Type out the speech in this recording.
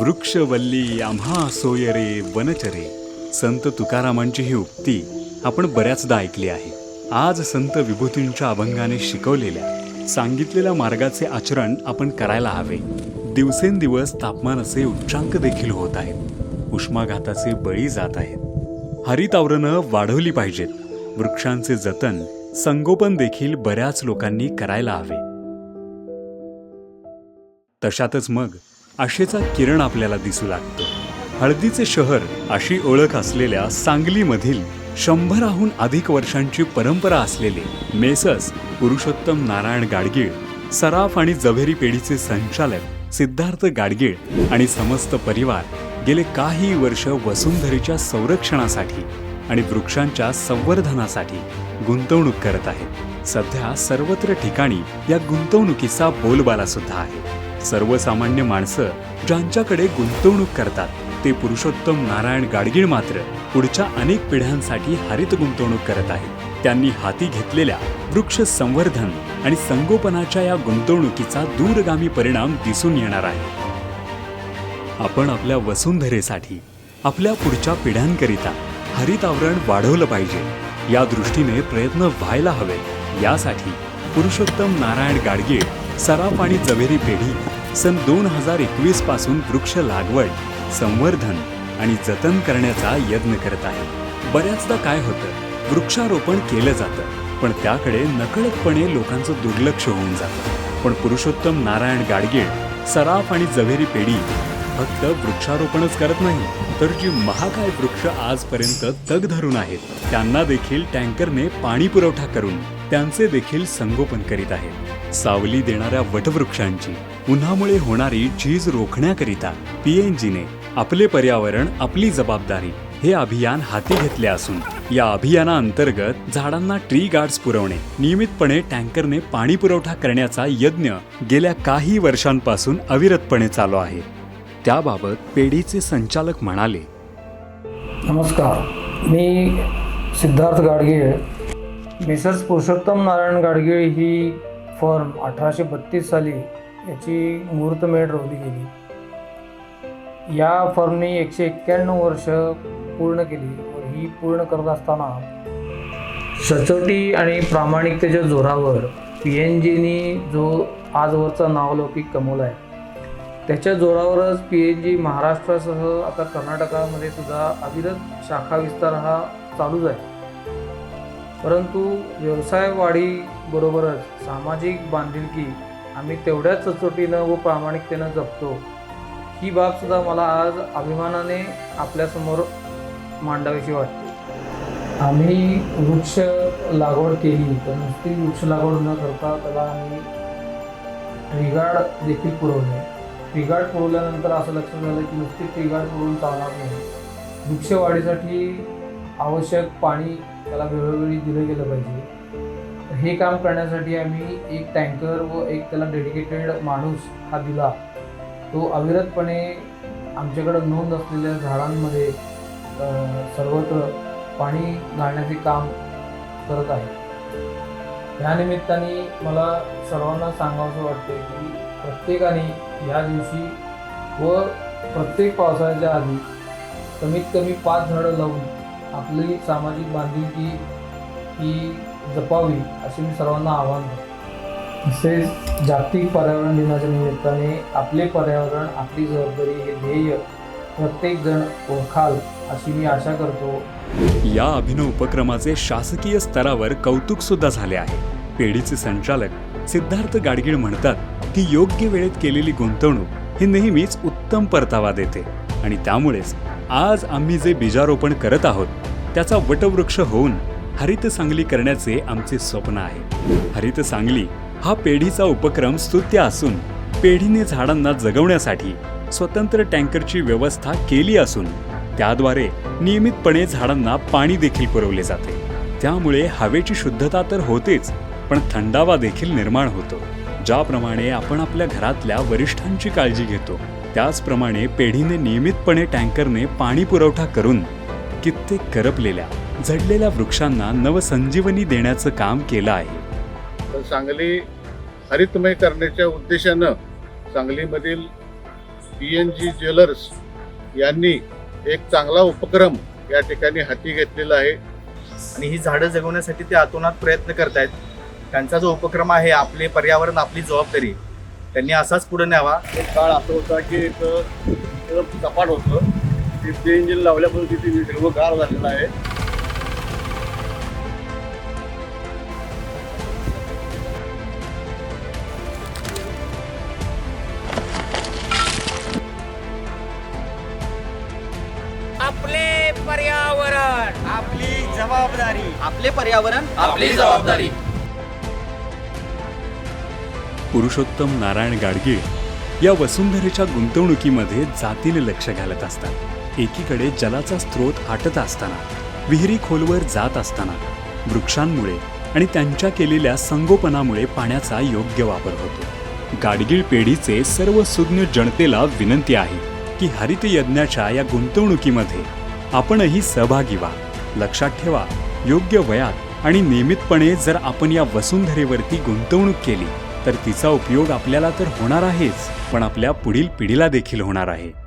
वृक्षवल्ली आम्हा सोयरे वनचरे. संत तुकारामांची ही उक्ती आपण बऱ्याचदा ऐकली आहे. आज संत विभूतींच्या अभंगाने शिकवलेल्या सांगितलेल्या मार्गाचे आचरण आपण करायला हवे. दिवसेंदिवस तापमानाचे उच्चांक देखील होत आहेत. उष्माघाताचे बळी जात आहेत. हरित आवरणं वाढवली पाहिजेत. वृक्षांचे जतन संगोपन देखील बऱ्याच लोकांनी करायला हवे. तशातच मग आशेचा किरण आपल्याला दिसू लागतो. हळदीचे शहर अशी ओळख असलेल्या सांगलीमधील शंभराहून अधिक वर्षांची परंपरा असलेले मेसस पुरुषोत्तम नारायण गाडगीळ सराफ आणि जव्हेरी पेढीचे संचालक सिद्धार्थ गाडगीळ आणि समस्त परिवार गेले काही वर्ष वसुंधरीच्या संरक्षणासाठी आणि वृक्षांच्या संवर्धनासाठी गुंतवणूक करत आहेत. सध्या सर्वत्र ठिकाणी या गुंतवणुकीचा बोलबाला सुद्धा आहे. सर्वसामान्य माणसं ज्यांच्याकडे गुंतवणूक करतात ते पुरुषोत्तम नारायण गाडगीळ मात्र पुढच्या अनेक पिढ्यांसाठी हरित गुंतवणूक करत आहेत. त्यांनी हाती घेतलेल्या वृक्ष संवर्धन आणि संगोपनाच्या या गुंतवणुकीचा दूरगामी परिणाम दिसून येणार आहे. आपण आपल्या वसुंधरेसाठी आपल्या पुढच्या पिढ्यांकरिता हरित आवरण वाढवलं पाहिजे. या दृष्टीने प्रयत्न व्हायला हवे यासाठी पुरुषोत्तम नारायण गाडगीळ सराफ आणि जवेरी पेढी सन दोन हजार एकवीसपासून वृक्ष लागवड संवर्धन आणि जतन करण्याचा यत्न करत आहे. बऱ्याचदा काय होतं वृक्षारोपण केलं जातं पण त्याकडे नकळतपणे लोकांचं दुर्लक्ष होऊन जातं. पण पुरुषोत्तम नारायण गाडगीळ सराफ आणि जव्हेरी पेढी फक्त वृक्षारोपणच करत नाही तर जी महाकाय वृक्ष आजपर्यंत तग धरून आहेत त्यांना देखील टँकरने पाणी पुरवठा करून त्यांचे देखील संगोपन करीत आहेत. सावली देणाऱ्या वटवृक्षांची उन्हामुळे होणारी झीज रोखण्याकरिता पीएनजीने आपले पर्यावरण आपली जबाबदारी हे अभियान हाती घेतले असून या अभियानाअंतर्गत झाडांना ट्री गार्ड्स पुरवणे नियमितपणे टँकरने पाणी पुरवठा करण्याचा यज्ञ गेल्या काही वर्षांपासून अविरतपणे चालू आहे. त्याबाबत पेढीचे संचालक म्हणाले नमस्कार मी सिद्धार्थ गाडगीळ. मिसर्स पुरुषोत्तम नारायण गाडगीळ ही फर्म अठराशे बत्तीस साली याची मुहूर्तमेढ रोवली गेली. या फर्मनी एकशे एक्क्याण्णव वर्ष पूर्ण केली व ही पूर्ण करत असताना सचोटी आणि प्रामाणिकतेच्या जोरावर पी एन जीनी जो आजवरचा नावलौकिक कमवला आहे त्याच्या जोरावरच पी एन जी महाराष्ट्रासह आता कर्नाटकामध्ये सुद्धा अविरत शाखा विस्तार हा चालूच आहे. परंतु व्यवसाय वाढीबरोबरच सामाजिक बांधिलकी आम्ही तेवढ्याच सचोटीनं व प्रामाणिकतेनं जपतो. ही बाबसुद्धा मला आज अभिमानाने आपल्यासमोर मांडावीशी वाटते. आम्ही वृक्ष लागवड केली तर नुसती वृक्ष लागवड न करता त्याला आम्ही ट्रिगार्ड देखील पुरवले. ट्रिगार्ड पुरवल्यानंतर असं लक्षात झालं की नुसती ट्रिगार्ड पुरवून चालणार नाही. वृक्षवाढीसाठी आवश्यक पाणी त्याला वेळोवेळी दिलं गेलं पाहिजे. हे काम करण्यासाठी आम्ही एक टँकर व एक त्याला डेडिकेटेड माणूस हा दिला. तो अविरतपणे आमच्याकडं नोंद असलेल्या झाडांमध्ये सर्वत्र पाणी घालण्याचे काम करत आहे. ह्यानिमित्ताने मला सर्वांना सांगावंसं वाटते की प्रत्येकाने या दिवशी व प्रत्येक पावसाळ्याच्या आधी कमीत कमी पाच झाडं लावून आपली सामाजिक बांधिलकी ही जपावी असे मी सर्वांना आवाहन करतो. तसेच जागतिक पर्यावरण दिनाच्या निमित्ताने आपले पर्यावरण आपली जबाबदारी हे ध्येय प्रत्येकजण ओळखाल अशी मी आशा करतो. या अभिनव उपक्रमाचे शासकीय स्तरावर कौतुक सुद्धा झाले आहे. पेढीचे संचालक सिद्धार्थ गाडगीळ म्हणतात की योग्य वेळेत केलेली गुंतवणूक ही नेहमीच उत्तम परतावा देते आणि त्यामुळेच आज आम्ही जे बीजारोपण करत आहोत त्याचा वटवृक्ष होऊन हरित सांगली करण्याचे आमचे स्वप्न आहे. हरित सांगली हा पेढीचा उपक्रम स्तुत्य असून पेढीने झाडांना जगवण्यासाठी स्वतंत्र टँकरची व्यवस्था केली असून त्याद्वारे नियमितपणे झाडांना पाणी देखील पुरवले जाते. त्यामुळे हवेची शुद्धता तर होतेच पण थंडावा देखील निर्माण होतो. ज्याप्रमाणे आपण आपल्या घरातल्या वरिष्ठांची काळजी घेतो. त्याचप्रमाणे पेढीने नियमितपणे टँकरने पाणी पुरवठा करून कित्येक करपलेल्या झडलेल्या वृक्षांना नवसंजीवनी देण्याचं काम केलं आहे. तर सांगली हरितमय करण्याच्या उद्देशानं सांगलीमधील टी एन जी ज्वेलर्स यांनी एक चांगला उपक्रम या ठिकाणी हाती घेतलेला आहे. आणि ही झाडं जगवण्यासाठी ते आतोनात प्रयत्न करतायत. त्यांचा जो उपक्रम आहे आपले पर्यावरण आपली जबाबदारी त्यांनी असाच पुढे न्यावा. एक काळ असं होता की एक एकदम सपाट होतं. तिथे इंजिन लावल्यापासून तिथे हिरवगार झालेलं आहे. आपले पर्यावरण. आपली जबाबदारी. आपले पर्यावरण. आपली जबाबदारी. पुरुषोत्तम नारायण गाडगीळ या वसुंधरेच्या गुंतवणुकीमध्ये जातीने लक्ष घालत असतात. एकीकडे जलाचा स्रोत आटत असताना विहिरी खोलवर जात असताना वृक्षांमुळे आणि त्यांच्या केलेल्या संगोपनामुळे पाण्याचा योग्य वापर होतो. गाडगीळ पेढीचे सर्व सुज्ञ जनतेला विनंती आहे की हरित यज्ञाच्या या गुंतवणुकीमध्ये आपणही सहभागी व्हा. लक्षात ठेवा योग्य वयात आणि नियमितपणे जर आपण या वसुंधरेवरती गुंतवणूक केली तर तिचा उपयोग आपल्याला तर होणार आहेच पण आपल्या पुढील पिढीला देखील होणार आहे.